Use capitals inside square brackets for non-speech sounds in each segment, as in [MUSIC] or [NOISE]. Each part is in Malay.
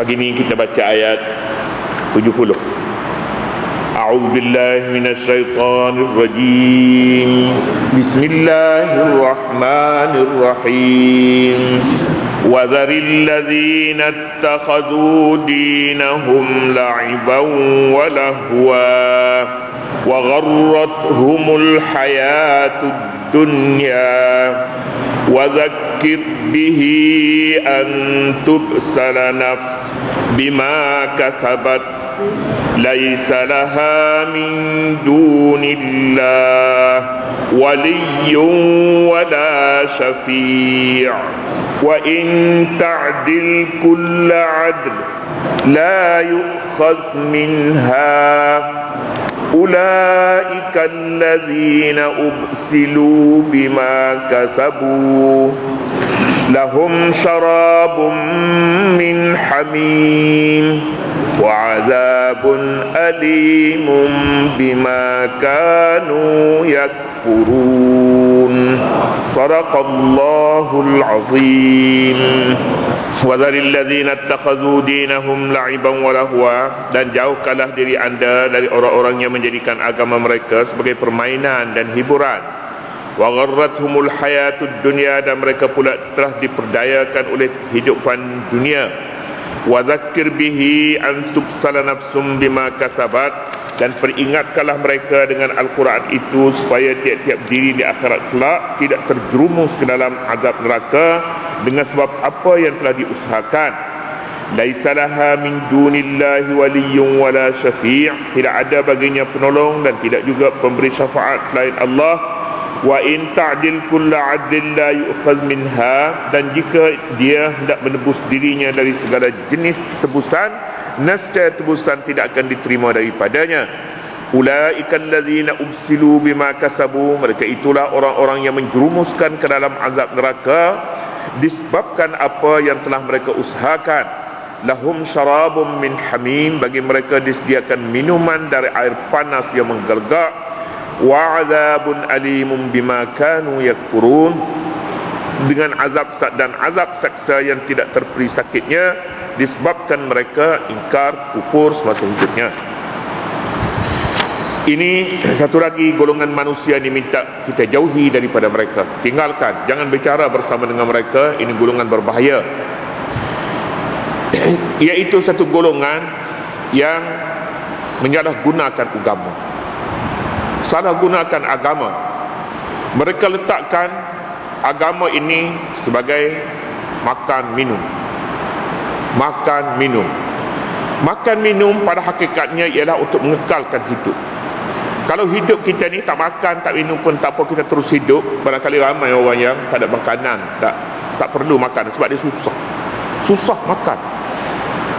Pagi ini kita baca ayat 70 أعوذ بالله من الشيطان الرجيم بسم الله الرحمن الرحيم وذر الذين اتخذوا دينهم لعبا ولهوا وغرتهم الحياة الدنيا وذكر به أن تبسل نفس بما كسبت. ليس لها من دون الله ولي ولا شفيع. وإن تعدل كل عدل لا يؤخذ منها. أولئك الذين أبسلوا بما كسبوا. لهم شراب من حميم وعذاب أليم بما كانوا يكفرون. صدق الله العظيم. وذل attakhadhu dinahum la'iban wa lahwa dan jauhkanlah diri anda dari orang-orang yang menjadikan agama mereka sebagai permainan dan hiburan. Wa gharrathumul hayatud dunya dan mereka pula telah diperdayakan oleh kehidupan dunia. Wa dzakir bihi an tubsala nafsum bima kasabat. Dan peringatkanlah mereka dengan Al-Quran itu supaya tiap-tiap diri di akhirat kelak tidak terjerumus ke dalam azab neraka dengan sebab apa yang telah diusahakan? Laisalaha min dunillahi waliyyun wala syafi' tidak ada baginya penolong dan tidak juga pemberi syafaat selain Allah. Wa in ta'dil kulla 'adlin la yu'khadh minha. Dan jika dia hendak menebus dirinya dari segala jenis tebusan nescaya tebusan tidak akan diterima daripadanya. Ulaikal ladzina ubsilu bima kasabu. Mereka itulah orang-orang yang menjerumuskan ke dalam azab neraka disebabkan apa yang telah mereka usahakan. Lahum syarabum min hamim bagi mereka disediakan minuman dari air panas yang menggelegak. Wa azabun alimun bima kanu yakfurun. Dengan azab dan azab saksa yang tidak terperi sakitnya disebabkan mereka ingkar kufur semasa hidupnya ini satu lagi golongan manusia diminta kita jauhi daripada mereka. Tinggalkan jangan bicara bersama dengan mereka. Ini golongan berbahaya. Iaitu satu golongan yang menyalahgunakan agama. Salah gunakan agama. Mereka letakkan agama ini sebagai makan minum. Makan minum. Makan minum pada hakikatnya ialah untuk mengekalkan hidup kalau hidup kita ni tak makan tak minum pun tak apa kita terus hidup barangkali ramai orang yang tak ada makanan tak tak perlu makan sebab dia susah. Susah makan.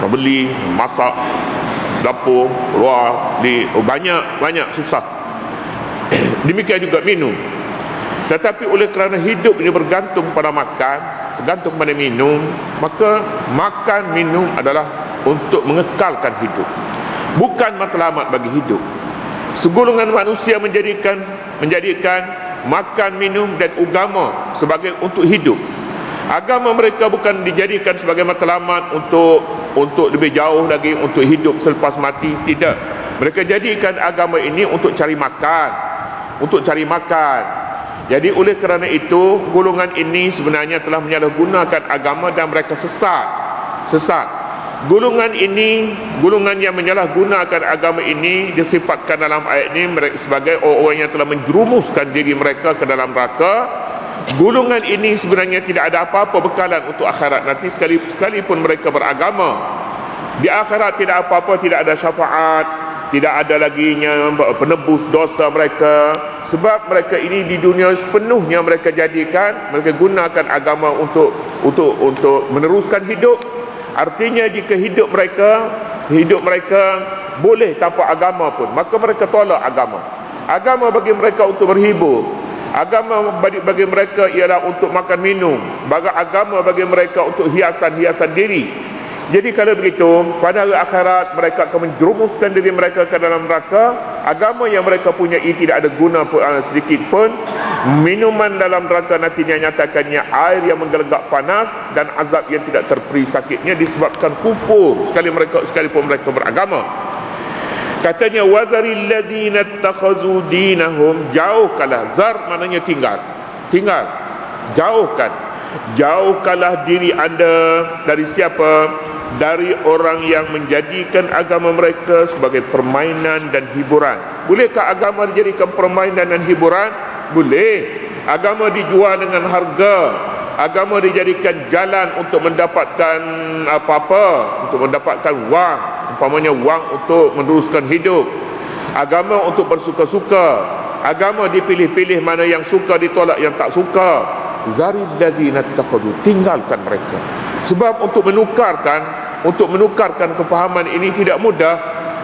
Membeli masak dapur luar di oh, banyak banyak susah. [CLEARS THROAT] Demikian juga minum. Tetapi oleh kerana hidup ini bergantung pada makan bergantung pada minum maka makan minum adalah untuk mengekalkan hidup. Bukan matlamat bagi hidup segolongan manusia menjadikan menjadikan makan minum dan agama sebagai untuk hidup. Agama mereka bukan dijadikan sebagai matlamat untuk untuk lebih jauh lagi untuk hidup selepas mati. Tidak. Mereka jadikan agama ini untuk cari makan. Untuk cari makan. Jadi oleh kerana itu golongan ini sebenarnya telah menyalahgunakan agama dan mereka sesat. Sesat golongan ini golongan yang menyalahgunakan agama ini disifatkan dalam ayat ini sebagai orang-orang yang telah menjerumuskan diri mereka ke dalam neraka. Golongan ini sebenarnya tidak ada apa-apa bekalan untuk akhirat. Nanti sekali sekalipun mereka beragama di akhirat tidak apa-apa tidak ada syafaat tidak ada lagi penebus dosa mereka. Sebab mereka ini di dunia sepenuhnya mereka jadikan mereka gunakan agama untuk untuk untuk meneruskan hidup artinya jika hidup mereka hidup mereka boleh tanpa agama pun. Maka mereka tolak agama. Agama bagi mereka untuk berhibur. Agama bagi, bagi mereka ialah untuk makan minum. Bagi agama bagi mereka untuk hiasan-hiasan diri. Jadi kalau begitu, pada hari akhirat mereka akan menjerumuskan diri mereka ke dalam neraka. Agama yang mereka punyai tidak ada guna pun, uh, sedikit pun. Minuman dalam neraka nanti nyatakannya air yang menggelegak panas dan azab yang tidak terperi sakitnya disebabkan kufur sekali mereka sekalipun mereka beragama. Katanya wazaril ladina takhazu dinahum jauhkanlah zar maknanya tinggal. Tinggal. Jauhkan. Jauhkanlah diri anda dari siapa? dari orang yang menjadikan agama mereka sebagai permainan dan hiburan. Bolehkah agama dijadikan permainan dan hiburan? Boleh. Agama dijual dengan harga. Agama dijadikan jalan untuk mendapatkan apa-apa, untuk mendapatkan wang, umpamanya wang untuk meneruskan hidup. Agama untuk bersuka-suka. Agama dipilih-pilih mana yang suka ditolak yang tak suka. Zaril ladzina takhudhu tinggalkan mereka. Sebab untuk menukarkan untuk menukarkan kefahaman ini tidak mudah.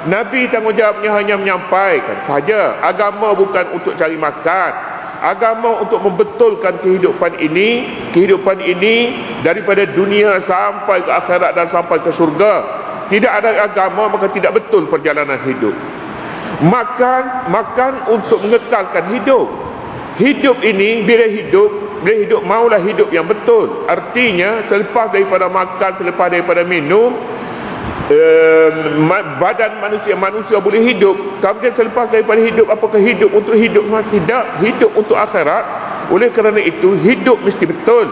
Nabi tanggungjawabnya hanya menyampaikan saja. Agama bukan untuk cari makan. Agama untuk membetulkan kehidupan ini, kehidupan ini daripada dunia sampai ke akhirat dan sampai ke surga. Tidak ada agama maka tidak betul perjalanan hidup. Makan, makan untuk mengekalkan hidup. Hidup ini bila hidup dia hidup maulah hidup yang betul artinya selepas daripada makan selepas daripada minum eh, badan manusia manusia boleh hidup. Kemudian selepas daripada hidup apakah hidup untuk hidup tidak hidup untuk akhirat. Oleh kerana itu hidup mesti betul.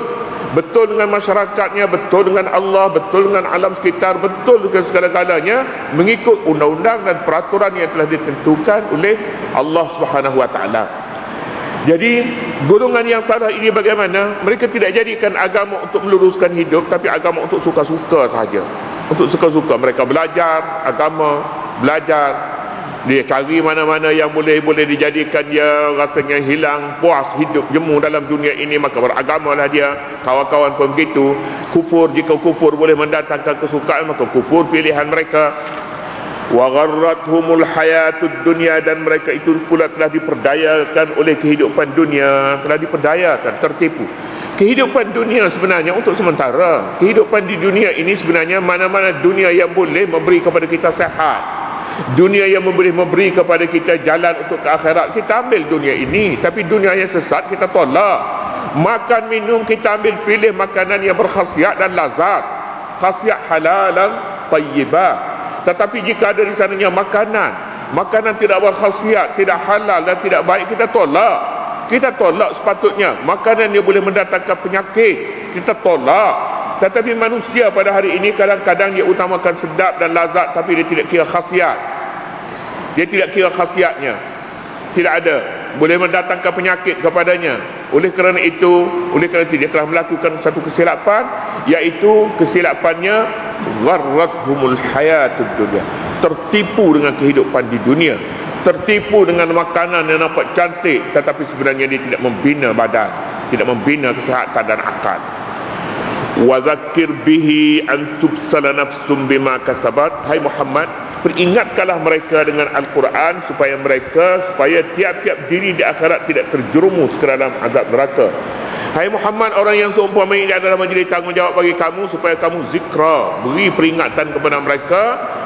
Betul dengan masyarakatnya betul dengan Allah betul dengan alam sekitar betul dengan segala-galanya mengikut undang-undang dan peraturan yang telah ditentukan oleh Allah Subhanahu wa taala. Jadi golongan yang salah ini bagaimana? Mereka tidak jadikan agama untuk meluruskan hidup tapi agama untuk suka-suka sahaja. Untuk suka-suka mereka belajar agama, belajar. Dia cari mana-mana yang boleh-boleh dijadikan dia rasanya hilang puas hidup jemu dalam dunia ini. Maka beragamalah dia. Kawan-kawan pun begitu. Kufur jika kufur boleh mendatangkan kesukaan maka kufur pilihan mereka. Wa gharrathumul hayatud dunya dan mereka itu pula telah diperdayakan oleh kehidupan dunia telah diperdayakan tertipu kehidupan dunia sebenarnya untuk sementara. Kehidupan di dunia ini sebenarnya mana-mana dunia yang boleh memberi kepada kita sehat dunia yang boleh memberi kepada kita jalan untuk ke akhirat kita ambil dunia ini. Tapi dunia yang sesat kita tolak. Makan minum kita ambil pilih makanan yang berkhasiat dan lazat. Khasiat halalan tayyibah. Tetapi jika ada di sananya makanan Makanan tidak berkhasiat Tidak halal dan tidak baik Kita tolak Kita tolak sepatutnya Makanan yang boleh mendatangkan penyakit Kita tolak tetapi manusia pada hari ini kadang-kadang dia utamakan sedap dan lazat tapi dia tidak kira khasiat. Dia tidak kira khasiatnya. Tidak ada. Boleh mendatangkan penyakit kepadanya. Oleh kerana itu, oleh kerana itu dia telah melakukan satu kesilapan iaitu kesilapannya gharrathumul hayatud dunya tertipu dengan kehidupan di dunia tertipu dengan makanan yang nampak cantik tetapi sebenarnya dia tidak membina badan tidak membina kesihatan dan akal. Wa zakir bihi an tubsala nafsum bima kasabat. Hai Muhammad peringatkanlah mereka dengan Al-Quran supaya mereka supaya tiap-tiap diri di akhirat tidak terjerumus ke dalam azab neraka. Hai Muhammad orang yang seumpama ini adalah menjadi tanggungjawab bagi kamu supaya kamu zikra beri peringatan kepada mereka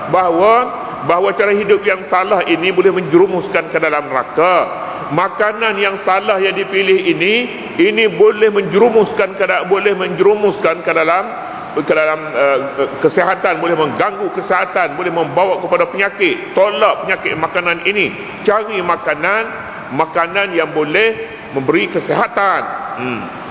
bahawa bahawa cara hidup yang salah ini boleh menjerumuskan ke dalam neraka. Makanan yang salah yang dipilih ini ini boleh menjerumuskan ke boleh menjerumuskan ke dalam ke dalam uh, kesihatan boleh mengganggu kesihatan boleh membawa kepada penyakit tolak penyakit makanan ini. Cari makanan makanan yang boleh memberi kesihatan. Hmm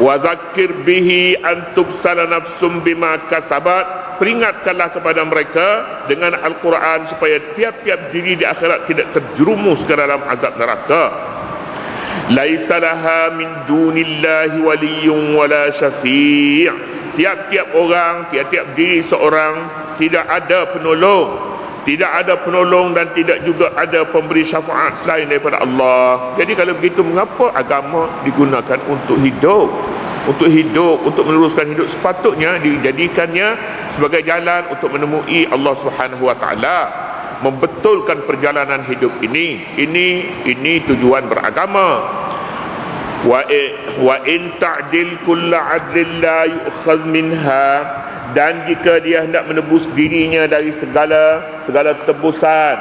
wa zakir bihi antub nafsum bima kasabat. Peringatkanlah kepada mereka dengan Al-Quran supaya tiap-tiap diri di akhirat tidak terjerumus ke dalam azab neraka. Laisa laha min dunillahi waliyyun wala syafi' tiap-tiap orang tiap-tiap diri seorang tidak ada penolong. Tidak ada penolong dan tidak juga ada pemberi syafaat selain daripada Allah. Jadi kalau begitu mengapa agama digunakan untuk hidup untuk hidup untuk meneruskan hidup sepatutnya dijadikannya sebagai jalan untuk menemui Allah Subhanahu wa taala membetulkan perjalanan hidup ini. Ini ini tujuan beragama. Wa wa in ta'dil kull 'adlin la yu'khadh minha dan jika dia hendak menebus dirinya dari segala segala tebusan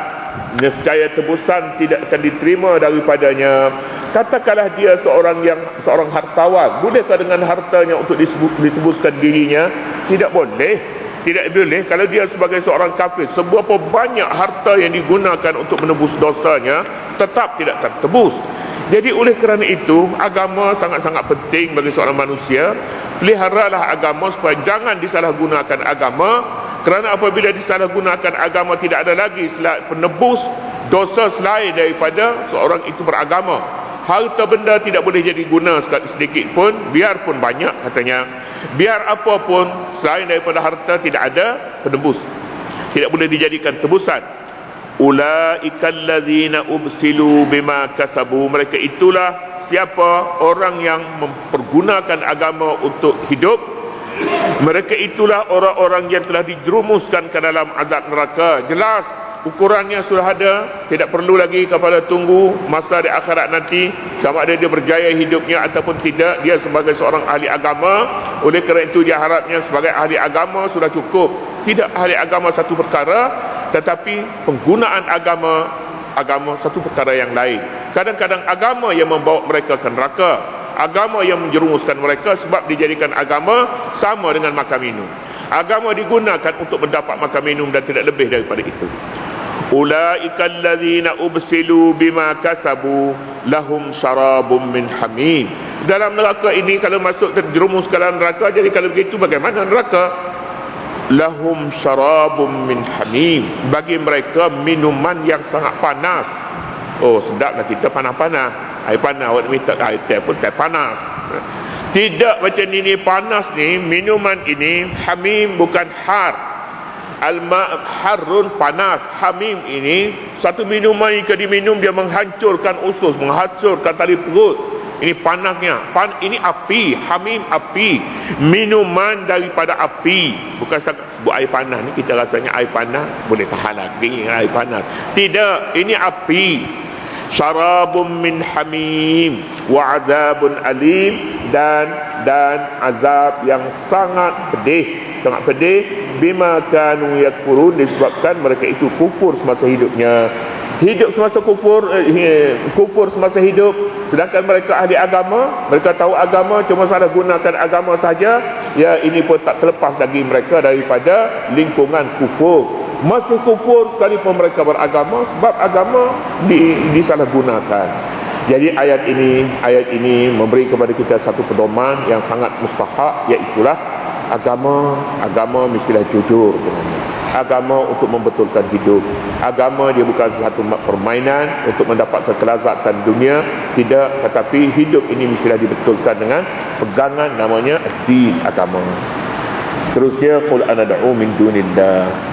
nescaya tebusan tidak akan diterima daripadanya katakanlah dia seorang yang seorang hartawan. Bolehkah dengan hartanya untuk disebut, ditebuskan dirinya? Tidak boleh. Tidak boleh. Kalau dia sebagai seorang kafir seberapa banyak harta yang digunakan untuk menebus dosanya tetap tidak tertebus. Jadi oleh kerana itu agama sangat-sangat penting bagi seorang manusia. Peliharalah agama supaya jangan disalahgunakan agama. Kerana apabila disalahgunakan agama tidak ada lagi penebus dosa selain daripada seorang itu beragama harta benda tidak boleh jadi guna sedikit pun biarpun banyak katanya. Biar apa pun selain daripada harta tidak ada penebus. Tidak boleh dijadikan tebusan. Ulaikal ladzina ubsilu bima kasabu. Mereka itulah siapa orang yang mempergunakan agama untuk hidup. Mereka itulah orang-orang yang telah dijerumuskan ke dalam azab neraka. Jelas ukurannya sudah ada tidak perlu lagi kepada tunggu masa di akhirat nanti. Sama ada dia berjaya hidupnya ataupun tidak dia sebagai seorang ahli agama. Oleh kerana itu dia harapnya sebagai ahli agama sudah cukup. Tidak ahli agama satu perkara tetapi penggunaan agama agama satu perkara yang lain. Kadang-kadang agama yang membawa mereka ke neraka agama yang menjerumuskan mereka sebab dijadikan agama sama dengan makan minum. Agama digunakan untuk mendapat makan minum dan tidak lebih daripada itu ulaika allazina ubsilu bima kasabu lahum syarabun min hamim. Dalam neraka ini kalau masuk terjerumus ke dalam neraka jadi kalau begitu bagaimana neraka? Lahum syarabun min hamim. Bagi mereka minuman yang sangat panas. Oh sedaplah kita panas-panas. Air panas awak minta air teh pun teh panas. Tidak macam ini panas ni minuman ini hamim bukan har alma harun panas hamim ini satu minuman jika diminum dia menghancurkan usus menghancurkan tali perut. Ini panasnya. Pan ini api hamim api. Minuman daripada api. Bukan setakat buat air panas ni kita rasanya air panas boleh tahan lagi air panas. Tidak ini api. Syarabun min hamim wa azabun alim dan dan azab yang sangat pedih. Sangat pedih. Bima kanu yakfurun disebabkan mereka itu kufur semasa hidupnya. Hidup semasa kufur eh, kufur semasa hidup sedangkan mereka ahli agama mereka tahu agama cuma salah gunakan agama saja ya ini pun tak terlepas lagi mereka daripada lingkungan kufur. Masih kufur sekalipun mereka beragama sebab agama di, disalahgunakan jadi ayat ini ayat ini memberi kepada kita satu pedoman yang sangat mustahak iaitulah agama agama mestilah jujur dengannya. Agama untuk membetulkan hidup. Agama dia bukan satu permainan untuk mendapatkan kelazatan dunia. Tidak tetapi hidup ini mestilah dibetulkan dengan pegangan namanya din agama. Seterusnya qul ana da'u min dunillah